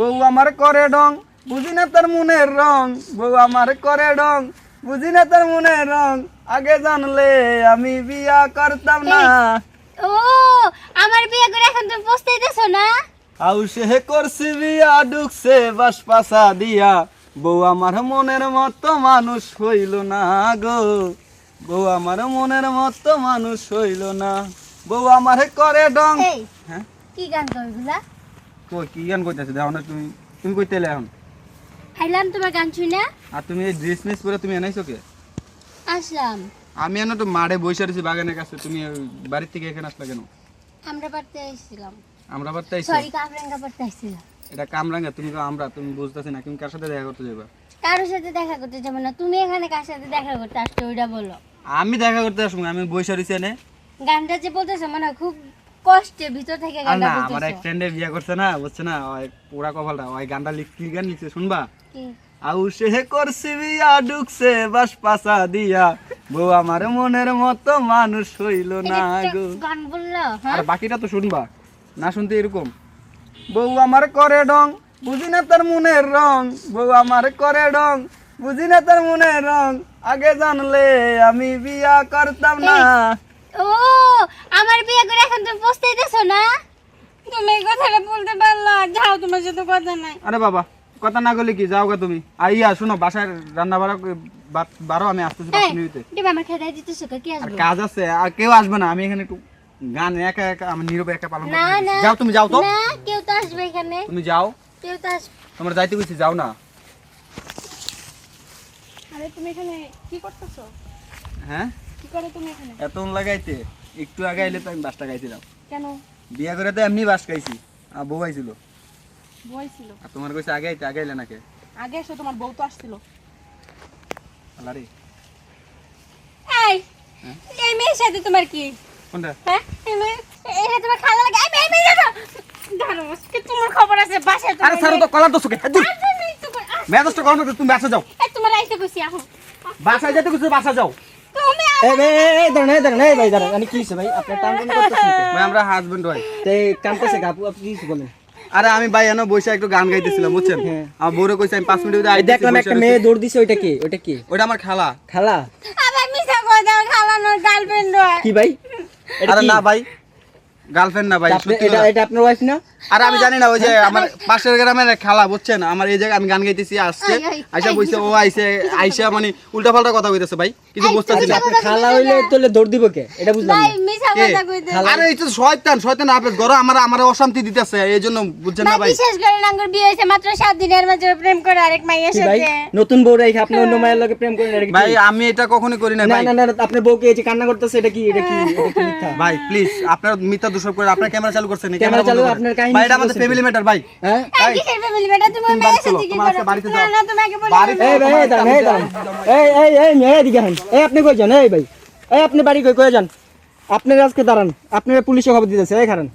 বউ আমার করে ডং বুঝি না তার মনের রং? বউ আমার করে ডং বুঝি না তার মনের রং? আগে জানলে আমি বিয়া করতাম না। ও আমার বিয়ে করে এখন তুমি পস্তাইতেছো না? হাউসে হে করছি বিয়া ঢুকছে বাস পাশা দিয়া। বউ আমার মনের মতো মানুষ হইল না গো। বউ আমার মনের মতো মানুষ হইল না। বউ আমার করে ডং। হ্যাঁ? কি গান করগুলা কই কি গান কইতাছে? দেখো না তুমি তুমি কইতে এলে এখন। আইলাম তোমার গান শুনে আর তুমি এই ড্রেস মিস পরে তুমি এনাইছো কে? আসলাম। আমি এনে তো মাঠে বসে রয়েছি বাগানের কাছে। তুমি বাড়ির থেকে এখানে আসলে কেন? আমরা পারতে আসছিলাম। আমরা বাড়তে আইছি? সরি কামরাঙ্গা পারতে আসছিলাম। এটা কামরাঙ্গা তুমি কও আমরা তুমি বুঝতেছি না তুমি কার সাথে দেখা করতে যাবা? কারোর সাথে দেখা করতে যাব না। তুমি এখানে কার সাথে দেখা করতে আসছো ওইটা বলো। আমি দেখা করতে আসব আমি বসে রয়েছি এনে। গানটা যে বলতেছো মানে খুব কষ্টে ভিতর থেকে গানটা না আমার এক ফ্রেন্ডে বিয়ে করছে না বুঝছে না ওই পুরা কপালটা ওই গানটা লিখ কি গান লিখছে শুনবা? আউ সে করছি বিয়া ঢুকছে বাস পাশা দিয়া। বউ আমার মনের মতো মানুষ হইল না গো। গান বলল হ্যাঁ? আর বাকিটা তো শুনবা না শুনতে এরকম। বউ আমার করে ডং বুঝি না তার মনের রং। বউ আমার করে ডং বুঝি না তার মনের রং। আগে জানলে আমি বিয়া করতাম না। ও আমার বিয়ে করে এখন তুমি পস্তাইতেছো না? তুমি এই কথাটা বলতে পারলা যাও তোমার সাথে কথা নাই। আরে বাবা কথা না গেলে কি? যাও গা তুমি। আইয়া শুনো বাসায় রান্না বাড়া বারো আমি আসতেছি পাঁচ মিনিটে আমার খেতে দিতেছো কি আসব? কাজ আছে আর কেউ আসবে না। আমি এখানে একটু গান একা একা আমি নীরবে একা পালন না না। যাও তুমি যাও তো। না কেউ তো আসবে এখানে। তুমি যাও। কেউ তো আসবে তোমার যাইতে কইছি যাও না। আরে তুমি এখানে কি করতেছো? হ্যাঁ? কি করে তুমি এখানে? এত লাগাইতে। একটু আগে আইলে তো আমি বাসটা গাইছিলাম কেন? বিয়া করে তো এমনি বাস খাইছি আর বউ আইছিল। বই ছিল আর তোমার কইছে আগে আইতে আগে আইলে নাকি? আগে এসে তোমার বউ তো আসছিল। আলারে এই হ্যাঁ? এই মেয়ের সাথে তোমার কি? কোনটা? হ্যাঁ? এই মেয়ে- এটা তোমার খালা লাগে এই মেয়ে মেয়ে দাঁড়াও তোমার খবর আছে বাসায় আরে স্যার তো কলার দোষ কে মেয়ে- গরম করে তুমি বাসা যাও। এই তোমার আইতে কইছি এখন বাসায় যেতে কইছো বাসা যাও। আরে আমি ভাই এনে বসে একটু গান গাইতেছিলাম বুঝছেন? হ্যাঁ। আমার বউরে কইছে আমি পাঁচ মিনিট দেখলাম একটা মেয়ে দৌড় দিছে ওইটা কি? ওইটা কি? ওটা আমার খালা। খালা? আবার মিছা কই খালানোর গার্লফ্রেন্ড কি ভাই? আরে না ভাই। গার্লফ্রেন্ড না ভাই সত্যি এটা এটা আপনার ওয়াইফ না? আরে আমি জানি না ওই যে আমার পাশের গ্রামের খালা বুঝছেন? আমার এই জায়গায় আমি গান গাইতেছি আসছে আই, আই, আইসা বইছে ও আইসে আইসা মানে উল্টা পাল্টা কথা কইতেছে ভাই কিছু বুঝতেছি না। খালা হইলে দৌড় দিব কে? এটা বুঝলাম না। আরে এই তো শয়তান শয়তান আপনি ঘর আমার আমার অশান্তি দিতেছে এই জন্য বুঝছেন না ভাই বিশেষ করে নাঙ্গর বিয়ে হয়েছে মাত্র সাত দিনের মাঝে প্রেম করে আরেক মাইয়ের সাথে। নতুন বউ রেখে আপনি অন্য মায়ের লগে প্রেম করেন ভাই আমি এটা কখনোই করি না না ভাই। না না আপনার বউকে এই যে কান্না করতেছে এটা কি এটা কি ভাই প্লিজ আপনার মিথ্যা দোষক করে আপনার ক্যামেরা চালু করছেন ক্যামেরা চালু, আপনার কাহিনী ভাই এটা আমাদের ফ্যামিলি ম্যাটার ভাই। হ্যাঁ? এই কিসের family বেটা তুমি মেয়ের সাথে কি তোমার বাড়িতে যাও। না তুমি আগে বলো এই ভাই এই দাঁড়ান এই দাঁড়ান। এই এই এই মেয়ে এদিকে হান এই আপনি কই যান এই ভাই। এই আপনি বাড়ি কই কই যান। আপনার আজকে দাঁড়ান। আপনি পুলিশে খবর দিতেছে এই কারণ